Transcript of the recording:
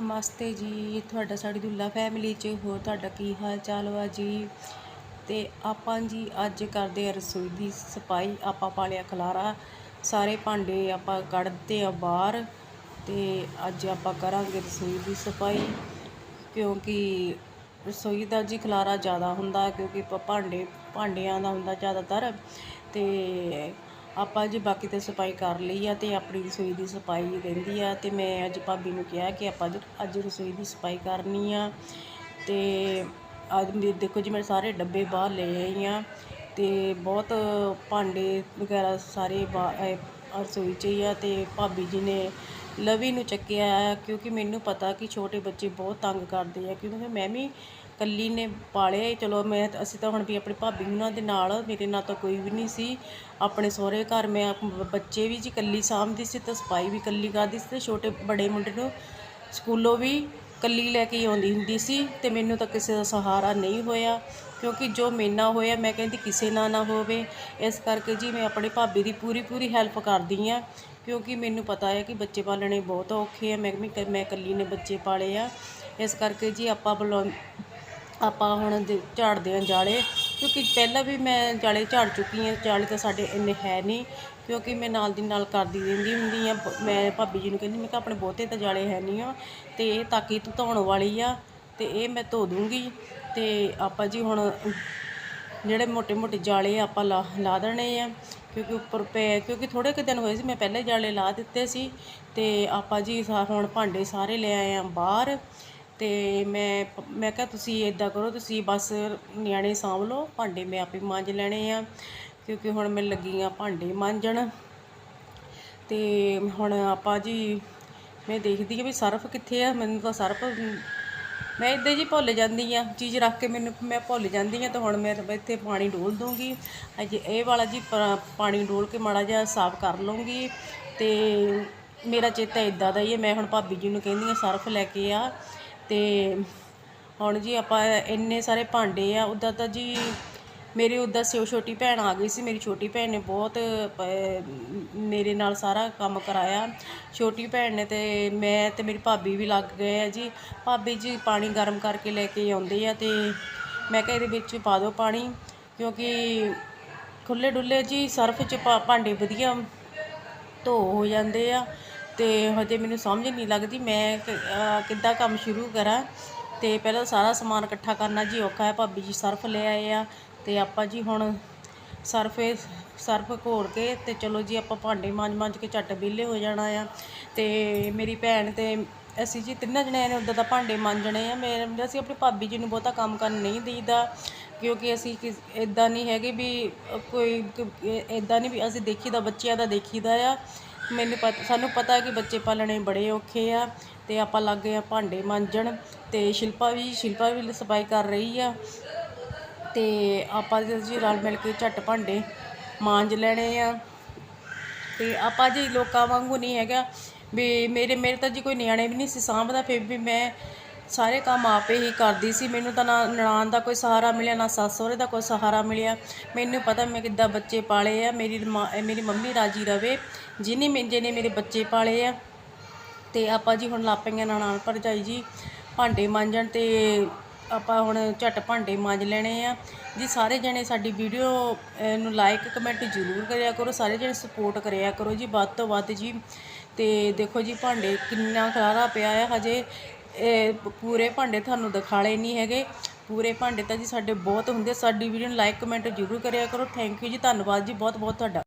ਨਮਸਤੇ ਜੀ, ਤੁਹਾਡਾ ਸਾਡੀ ਦੁੱਲਾ ਫੈਮਿਲੀ 'ਚ ਹੋਰ ਤੁਹਾਡਾ ਕੀ ਹਾਲ ਚਾਲ ਵਾ ਜੀ? ਤੇ ਆਪਾਂ ਜੀ ਅੱਜ ਕਰਦੇ ਆ ਰਸੋਈ ਦੀ ਸਫ਼ਾਈ, ਆਪਾਂ ਪਾਲਿਆ ਖਲਾਰਾ, ਸਾਰੇ ਭਾਂਡੇ ਆਪਾਂ ਕੱਢਦੇ ਆ ਬਾਹਰ ਤੇ ਅੱਜ ਆਪਾਂ ਕਰਾਂਗੇ ਰਸੋਈ ਦੀ ਸਫ਼ਾਈ, ਕਿਉਂਕਿ ਰਸੋਈ ਦਾ ਜੀ ਖਲਾਰਾ ਜ਼ਿਆਦਾ ਹੁੰਦਾ, ਕਿਉਂਕਿ ਭਾਂਡੇ, ਭਾਂਡਿਆਂ ਦਾ ਹੁੰਦਾ ਜ਼ਿਆਦਾਤਰ ਤੇ ਆਪਾਂ ਜੀ ਬਾਕੀ ਤੇ ਸਫ਼ਾਈ ਕਰ ਲਈ ਆ ਤੇ ਆਪਣੀ ਰਸੋਈ ਦੀ ਸਫ਼ਾਈ ਰਹਿੰਦੀ ਆ ਤੇ ਮੈਂ ਅੱਜ ਭਾਬੀ ਨੂੰ ਕਿਹਾ ਕਿ ਆਪਾਂ ਅੱਜ- ਰਸੋਈ ਦੀ ਸਫ਼ਾਈ ਕਰਨੀ ਆ ਤੇ ਅੱਜ ਮੇਰੇ ਦੇਖੋ ਜੀ, ਮੈਂ ਸਾਰੇ ਡੱਬੇ ਬਾਹਰ ਲੈ ਆਈ ਆ ਤੇ ਬਹੁਤ ਭਾਂਡੇ ਵਗੈਰਾ ਸਾਰੇ ਬਾ- ਰਸੋਈ 'ਚ ਹੀ ਆ ਤੇ ਭਾਬੀ ਜੀ ਨੇ ਲਵੀ ਨੂੰ ਚੱਕਿਆ ਆ, ਕਿਉਂਕਿ ਮੈਨੂੰ ਪਤਾ ਕਿ ਛੋਟੇ ਬੱਚੇ ਬਹੁਤ ਤੰਗ ਕਰਦੇ ਆ, ਕਿਉਂਕਿ ਮੈਂ ਵੀ ਕੱਲੀ ਨੇ ਪਾਲਿਆ ਚਲੋ ਮੈਂ, ਅਸੀਂ ਤਾਂ ਹੁਣ ਵੀ ਆਪਣੇ ਭਾਬੀ ਉਹਨਾਂ ਦੇ ਨਾਲ, ਮੇਰੇ ਨਾਲ ਤਾਂ ਕੋਈ ਵੀ ਨਹੀਂ ਸੀ। ਆਪਣੇ ਸਹੁਰੇ ਘਰ ਮੈਂ ਬੱਚੇ ਵੀ ਜੀ ਕੱਲੀ ਸਾਂਭਦੀ ਸੀ ਤਾਂ ਸਫ਼ਾਈ ਵੀ ਕੱਲੀ ਕਰਦੀ ਸੀ ਤੇ ਛੋਟੇ, ਬੜੇ ਮੁੰਡੇ ਨੂੰ ਸਕੂਲੋਂ ਵੀ ਕੱਲੀ ਲੈ ਕੇ ਆਉਂਦੀ ਹੁੰਦੀ ਸੀ ਤੇ ਮੈਨੂੰ ਤਾਂ ਕਿਸੇ ਦਾ ਸਹਾਰਾ ਨਹੀਂ ਹੋਇਆ, ਕਿਉਂਕਿ ਜੋ ਮੇਨਾ ਹੋਇਆ, ਮੈਂ ਕਹਿੰਦੀ ਕਿਸੇ ਨਾਲ ਨਾ ਹੋਵੇ। ਇਸ ਕਰਕੇ ਜੀ ਮੈਂ ਆਪਣੇ ਭਾਬੀ ਦੀ ਪੂਰੀ ਪੂਰੀ ਹੈਲਪ ਕਰਦੀ ਆ ਕਿਉਂਕਿ ਮੈਨੂੰ ਪਤਾ ਹੈ ਕਿ ਬੱਚੇ ਪਾਲਣੇ ਬਹੁਤ ਔਖੇ ਆ। ਮੈਂ ਵੀ ਕ- ਮੈਂ ਇਕੱਲੀ ਨੇ ਬੱਚੇ ਪਾਲੇ ਆ। ਇਸ ਕਰਕੇ ਜੀ ਆਪਾਂ ਬੁਲਾ, ਆਪਾਂ ਹੁਣ ਦੇ- ਝਾੜਦੇ ਹਾਂ ਜਾਲੇ ਕਿਉਂਕਿ ਪਹਿਲਾਂ ਵੀ ਮੈਂ ਜਾਲੇ ਝਾੜ ਚੁੱਕੀ ਹਾਂ, ਜਾਲੇ ਤਾਂ ਸਾਡੇ ਇੰਨੇ ਹੈ ਨਹੀਂ, ਕਿਉਂਕਿ ਮੈਂ ਨਾਲ ਦੀ ਨਾਲ ਕਰਦੀ ਰਹਿੰਦੀ ਹੁੰਦੀ ਹਾਂ। ਮੈਂ ਭਾਬੀ ਜੀ ਨੂੰ ਕਹਿੰਦੀ, ਮੈਂ ਕਿਹਾ ਆਪਣੇ ਬਹੁਤੇ ਤਾਂ ਜਾਲੇ ਹੈ ਨਹੀਂ ਆ, ਤੇ ਇਹ ਤਾਕੀ ਤੂੰ ਧੋਣ ਵਾਲੀ ਆ, ਤੇ ਇਹ ਮੈਂ ਧੋ ਦੂੰਗੀ, ਤੇ ਆਪਾਂ ਜੀ ਹੁਣ ਜਿਹੜੇ ਮੋٹے-ਮੋٹے ਜਾਲੇ ਆਪਾਂ ਲਾ ਲਾ ਦੇਣੇ ਆ, ਕਿਉਂਕਿ ਉੱਪਰ ਪਏ ਕਿਉਂਕਿ ਥੋੜੇ ਕਿ ਦਿਨ ਹੋਏ ਸੀ, ਮੈਂ ਪਹਿਲੇ ਜਾਲੇ ਲਾ ਦਿੱਤੇ ਸੀ, ਤੇ ਆਪਾਂ ਜੀ ਹੁਣ ਭਾਂਡੇ ਸਾਰੇ ਲੈ ਆਏ ਆ ਬਾਹਰ ਤੇ ਮੈਂ ਮੈਂ ਕਿਹਾ ਤੁਸੀਂ ਇਦਾਂ ਕਰੋ, ਤੁਸੀਂ ਬਸ ਨਿਆਣੇ ਸਾਂਭ ਲਓ, ਭਾਂਡੇ ਮੈਂ ਆਪੇ ਮਾਂਜ ਲੈਣੇ ਆ, ਕਿਉਂਕਿ ਹੁਣ ਮੈਂ ਲੱਗੀ ਆ ਭਾਂਡੇ ਮਾਂਜਣ। ਤੇ ਹੁਣ ਆਪਾਂ ਜੀ, ਮੈਂ ਦੇਖਦੀ ਆ ਵੀ ਸਰਫ ਕਿੱਥੇ ਆ, ਮੈਨੂੰ ਤਾਂ ਸਰਫ, ਮੈਂ ਇੱਦਾਂ ਜੀ ਭੁੱਲ ਜਾਂਦੀ ਆ ਚੀਜ਼ ਰੱਖ ਕੇ ਮੈਨੂੰ, ਮੈਂ ਭੁੱਲ ਜਾਂਦੀ ਆ ਤਾਂ ਹੁਣ ਮੈਂ ਇੱਥੇ ਪਾਣੀ ਡੋਲ ਦੂੰਗੀ ਅਜੇ ਇਹ ਵਾਲਾ ਜੀ ਪ- ਪਾਣੀ ਡੋਲ ਕੇ ਮਾੜਾ ਜਿਹਾ ਸਾਫ਼ ਕਰ ਲਵਾਂਗੀ ਤੇ ਮੇਰਾ ਚੇਤਾ ਇਦਾਂ ਦਾ ਹੀ ਹੈ, ਮੈਂ ਹੁਣ ਭਾਬੀ ਜੀ ਨੂੰ ਕਹਿੰਦੀ ਆ ਸਰਫ ਲੈ ਕੇ ਆ। ਅਤੇ ਹੁਣ ਜੀ ਆਪਾਂ ਇੰਨੇ ਸਾਰੇ ਭਾਂਡੇ ਆ, ਉੱਦਾਂ ਤਾਂ ਜੀ ਮੇਰੀ ਉੱਦਾਂ ਸਿਓ ਛੋਟੀ ਭੈਣ ਆ ਗਈ ਸੀ, ਮੇਰੀ ਛੋਟੀ ਭੈਣ ਨੇ ਬਹੁਤ ਮੇਰੇ ਨਾਲ ਸਾਰਾ ਕੰਮ ਕਰਾਇਆ। ਛੋਟੀ ਭੈਣ ਨੇ ਤੇ ਮੈਂ ਤੇ ਮੇਰੀ ਭਾਬੀ ਵੀ ਲੱਗ ਗਏ ਆ ਜੀ। ਭਾਬੀ ਜੀ ਪਾਣੀ ਗਰਮ ਕਰਕੇ ਲੈ ਕੇ ਆਉਂਦੇ ਆ ਤੇ ਮੈਂ ਕਿਹਾ ਇਹਦੇ ਵਿੱਚ ਪਾ ਦਿਓ ਪਾਣੀ, ਕਿਉਂਕਿ ਖੁੱਲੇ ਡੁੱਲੇ ਜੀ ਸਰਫ ਚ ਭਾ- ਭਾਂਡੇ ਵਧੀਆ ਧੋ ਹੋ ਜਾਂਦੇ ਆ। ਅਤੇ ਹਜੇ ਮੈਨੂੰ ਸਮਝ ਨਹੀਂ ਲੱਗਦੀ ਮੈਂ ਕਿ- ਕਿੱਦਾਂ ਕੰਮ ਸ਼ੁਰੂ ਕਰਾਂ। ਅਤੇ ਪਹਿਲਾਂ ਸਾਰਾ ਸਮਾਨ ਇਕੱਠਾ ਕਰਨਾ ਜੀ ਔਖਾ ਹੈ। ਭਾਬੀ ਜੀ ਸਰਫ ਲੈ ਆਏ ਆ ਅਤੇ ਆਪਾਂ ਜੀ ਹੁਣ ਸਰਫ ਸਰਫ ਘੋਲ ਕੇ ਅਤੇ ਚਲੋ ਜੀ ਆਪਾਂ ਭਾਂਡੇ ਮਾਂਜ ਮਾਂਜ ਕੇ ਝੱਟ ਵਿਹਲੇ ਹੋ ਜਾਣਾ ਆ। ਅਤੇ ਮੇਰੀ ਭੈਣ ਤੇ ਅਸੀਂ ਜੀ ਤਿੰਨਾਂ ਜਣਿਆਂ ਨੇ ਉੱਦਾਂ ਦਾ ਭਾਂਡੇ ਮਾਂਜਣੇ ਆ। ਮੇਰੇ ਅਸੀਂ ਆਪਣੀ ਭਾਬੀ ਜੀ ਨੂੰ ਬਹੁਤਾ ਕੰਮ ਕਰਨ ਨਹੀਂ ਦੇਈਦਾ ਕਿਉਂਕਿ ਅਸੀਂ ਇਦਾਂ ਨਹੀਂ ਹੈਗੇ ਵੀ ਕੋਈ ਇਦਾਂ ਨਹੀਂ ਵੀ ਅਸੀਂ ਦੇਖੀਦਾ, ਬੱਚਿਆਂ ਦਾ ਦੇਖੀਦਾ ਆ। ਮੈਨੂੰ ਪਤਾ, ਸਾਨੂੰ ਪਤਾ ਕਿ ਬੱਚੇ ਪਾਲਣੇ ਬੜੇ ਔਖੇ ਆ ਅਤੇ ਆਪਾਂ ਲੱਗ ਗਏ ਆ ਭਾਂਡੇ ਮਾਂਜਣ ਅਤੇ ਸ਼ਿਲਪਾ ਵੀ ਸ਼ਿਲਪਾ ਵੀ ਸਫ਼ਾਈ ਕਰ ਰਹੀ ਆ ਅਤੇ ਆਪਾਂ ਜੀ ਰਲ ਮਿਲ ਕੇ ਝੱਟ ਭਾਂਡੇ ਮਾਂਜ ਲੈਣੇ ਆ। ਅਤੇ ਆਪਾਂ ਜੀ ਲੋਕਾਂ ਵਾਂਗੂ ਨਹੀਂ ਹੈਗਾ ਵੀ ਮੇਰੇ ਮੇਰੇ ਤਾਂ ਜੀ ਕੋਈ ਨਿਆਣੇ ਵੀ ਨਹੀਂ ਸੀ ਸਾਂਭਦਾ ਫਿਰ ਵੀ ਮੈਂ ਸਾਰੇ ਕੰਮ ਆਪੇ ਹੀ ਕਰਦੀ ਸੀ। ਮੈਨੂੰ ਤਾਂ ਨਾ ਨਨਾਣ ਦਾ ਕੋਈ ਸਹਾਰਾ ਮਿਲਿਆ, ਨਾ ਸੱਸ ਸਹੁਰੇ ਦਾ ਕੋਈ ਸਹਾਰਾ ਮਿਲਿਆ। ਮੈਨੂੰ ਪਤਾ ਮੈਂ ਕਿੱਦਾਂ ਬੱਚੇ ਪਾਲੇ ਆ। ਮੇਰੀ ਮਾਂ ਮੇਰੀ ਮੰਮੀ ਰਾਜੀ ਰਵੇ ਜਿਹਨੇ ਮੈਂ ਨੇ ਮੇਰੇ ਬੱਚੇ ਪਾਲੇ ਆ। ਤੇ ਆਪਾਂ ਜੀ ਹੁਣ ਲਾਪੀਆਂ ਨਨਾਣ ਭਰਜਾਈ ਜੀ, ਭਾਂਡੇ ਮਾਂਜਣ ਤੇ ਆਪਾਂ ਹੁਣ ਝੱਟ ਭਾਂਡੇ ਮਾਂਜ ਲੈਣੇ ਆ। ਜੀ ਸਾਰੇ ਜਣੇ ਸਾਡੀ ਵੀਡੀਓ ਨੂੰ ਲਾਈਕ ਕਮੈਂਟ ਜ਼ਰੂਰ ਕਰਿਆ ਕਰੋ। ਸਾਰੇ ਜਣੇ ਸਪੋਰਟ ਕਰਿਆ ਕਰੋ ਜੀ, ਵੱਧ ਤੋਂ ਵੱਧ ਜੀ। ਤੇ ਦੇਖੋ ਜੀ, ਭਾਂਡੇ ਕਿੰਨਾ ਖਲਾਰਾ ਪਿਆ ਆ ਹਜੇ। ਇਹ ਪੂਰੇ ਭਾਂਡੇ ਤੁਹਾਨੂੰ ਦਿਖਾਲੇ ਨਹੀਂ ਹੈਗੇ। ਪੂਰੇ ਭਾਂਡੇ ਤਾਂ ਜੀ ਸਾਡੇ ਬਹੁਤ ਹੁੰਦੇ ਸਾਡੀ ਵੀਡੀਓ ਨੂੰ ਲਾਈਕ ਕਮੈਂਟ ਜ਼ਰੂਰ ਕਰਿਆ ਕਰੋ। ਥੈਂਕ ਯੂ ਜੀ। ਧੰਨਵਾਦ ਜੀ। ਬਹੁਤ ਬਹੁਤ ਤੁਹਾਡਾ।